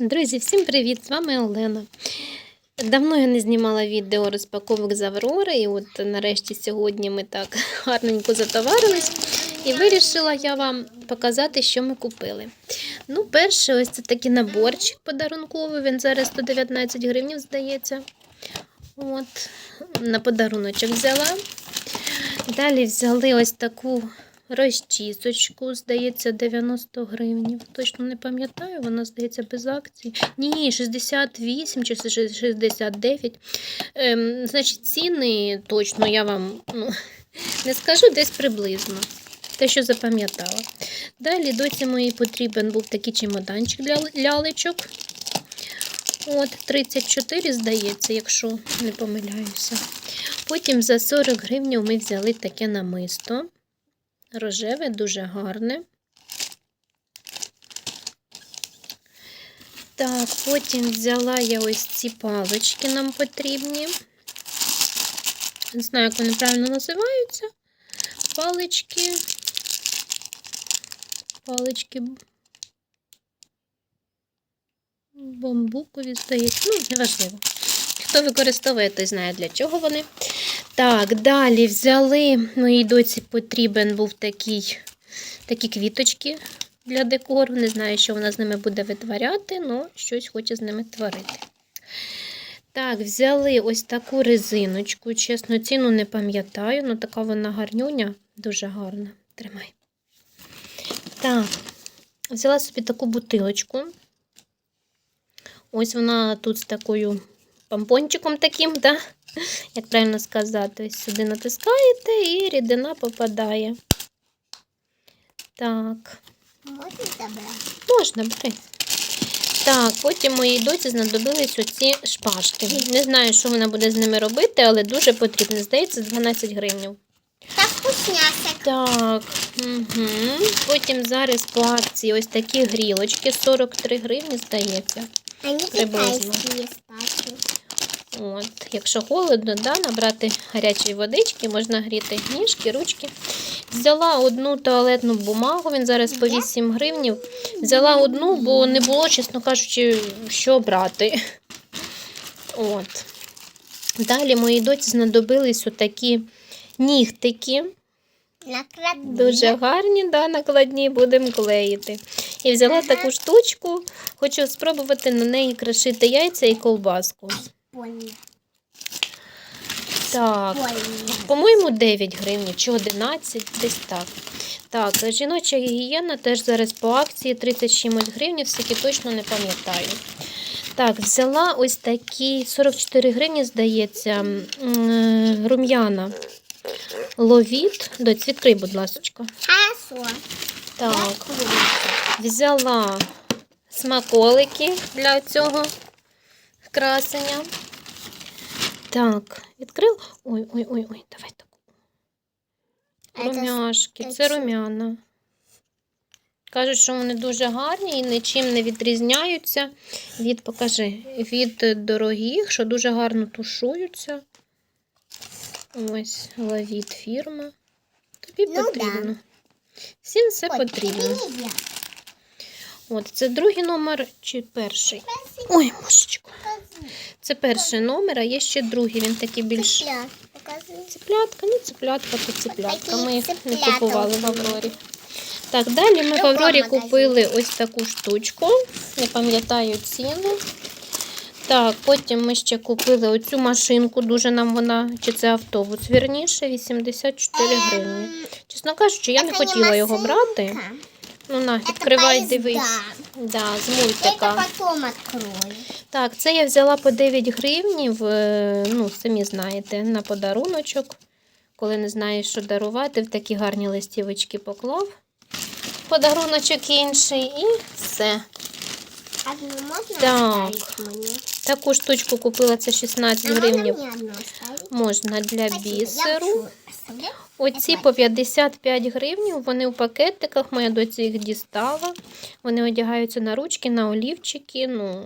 Друзі, всім привіт! З вами Олена. Давно я не знімала відео розпаковок з Аврори, і от нарешті сьогодні ми так гарненько затоварились. І вирішила я вам показати, що ми купили. Ну, перше, ось це такий наборчик подарунковий. Він зараз 119 гривень, здається. От, на подаруночок взяла. Далі взяли ось таку розчісочку, здається, 90 гривень. Точно не пам'ятаю, вона, здається, без акції. Ні, 68 чи 69. Ем, значить, ціни точно я вам ну, не скажу десь приблизно. Те, що запам'ятала. Далі доці моїй потрібен був такий чемоданчик для лялечок. От, 34, здається, якщо не помиляюся. Потім за 40 гривень ми взяли таке намисто. Рожеве, дуже гарне. Так, потім взяла я ось ці палички нам потрібні. Не знаю, як вони правильно називаються. Палички. Палички. Бамбукові, здається. Ну, неважливо. Хто використовує, той знає, для чого вони. Так, далі взяли, моїй доці потрібен був такий, такі квіточки для декору. Не знаю, що вона з ними буде витворяти, але щось хоче з ними творити. Так, взяли ось таку резиночку. Чесно, ціну не пам'ятаю, але така вона гарнюня, дуже гарна. Тримай. Так, взяла собі таку бутилочку. Ось вона тут з такою помпончиком таким, да? як правильно сказати, сюди натискаєте і рідина попадає. Так, Можна забрати? можна бери. Так, потім моїй доці знадобились оці шпажки. Не знаю, що вона буде з ними робити, але дуже потрібно. Здається, 12 гривень. Та вкусняшек. Так, угу. потім зараз по акції ось такі грілочки, 43 гривні, здається. Они Приблизно. китайские, кстати. От, якщо холодно, да, набрати гарячої водички, можна гріти ніжки, ручки. Взяла одну туалетну бумагу, він зараз по 8 гривнів. Взяла одну, бо не було, чесно кажучи, що брати. От. Далі моїй доці знадобились отакі нігтики. Накладні. Дуже гарні, да, накладні, будемо клеїти. І взяла таку штучку, хочу спробувати на неї крашити яйця і ковбаску. Так, по-моєму, 9 гривень чи 11, десь так. Так, жіноча гігієна теж зараз по акції 30 чимось гривень, все-таки точно не пам'ятаю. Так, взяла ось такі 44 гривні, здається, рум'яна. Ловіт. Доць, відкрий, будь ласка. Так, взяла смаколики для цього красення. Так, відкрив. Ой, ой, ой, ой, давай так. Румяшки, це румяна. Кажуть, що вони дуже гарні і нічим не відрізняються від, покажи, від дорогих, що дуже гарно тушуються. Ось, лавіт фірма. Тобі Ну да. потрібно. Всім все Ой, потрібно. От, це другий номер чи перший? Ой, божечко. Покажи. Це перший номер, а є ще другий. Він такий більш Цыплят. Покажи. Цеплятка, ну цеплятка, то цеплятка. Ми їх не цеплята купували в були. Аврорі. Так, далі ми в Другому Аврорі магазині. купили ось таку штучку. Не пам'ятаю ціну. Так, потім ми ще купили оцю машинку, дуже нам вона, чи це автобус, вірніше, 84 гривні. Чесно кажучи, я не Це хотіла його машинка. брати. Ну на, Это відкривай, поезда. дивись. Да, з Я мультика. это потом открою. Так, це я взяла по 9 гривнів, е, ну, самі знаєте, на подаруночок. Коли не знаєш, що дарувати, в такі гарні листівочки поклав. Подаруночок інший і все. Одну можно Так. оставить мне? Таку штучку купила, це 16 А гривнів. мне одну оставить? Можна для бісеру. Оці по 55 гривень, вони у пакетиках, моя доця їх дістала. Вони одягаються на ручки, на олівчики. Ну,